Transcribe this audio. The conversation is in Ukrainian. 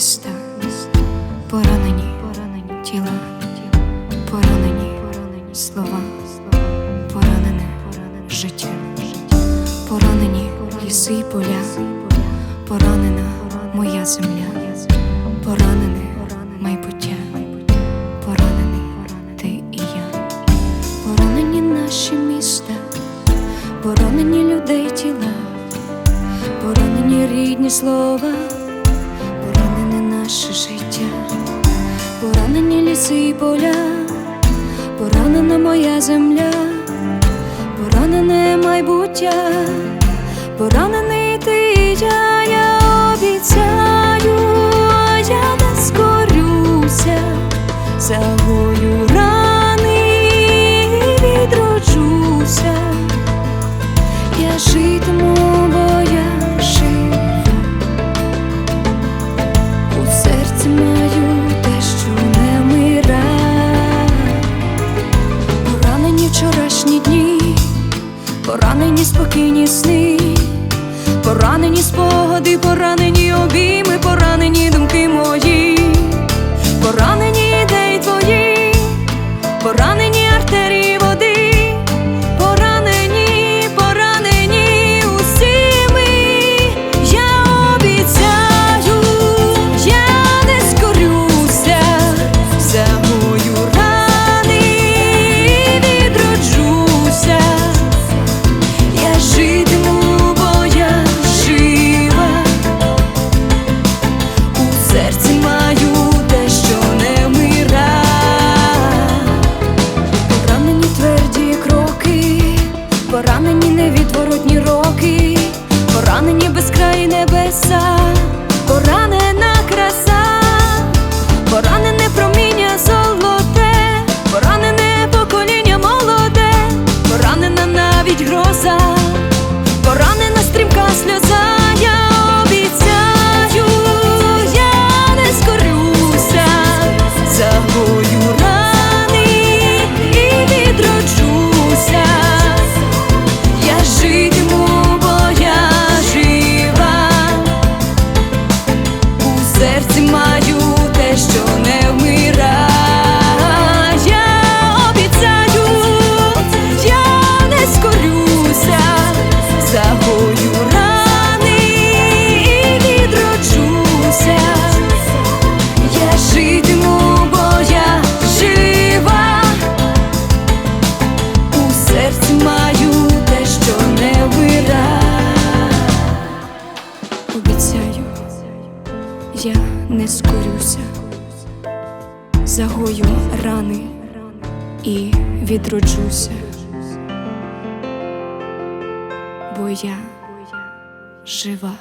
міста, поранені тіла, поранені поранені слова, поранене життя, поранені ліси й поля, поранена моя земля, поранене майбуття, поранений ти і я, поранені наші міста, поранені людей тіла, поранені рідні слова, поранене наше життя, поранені ліси і поля, поранена моя земля, поранене майбуття, поранений поранені спокійні сни, поранені спогади, поранені обійми, гроза, поранена Обіцяю, я не скорюся, загою рани і відроджуся, бо я жива.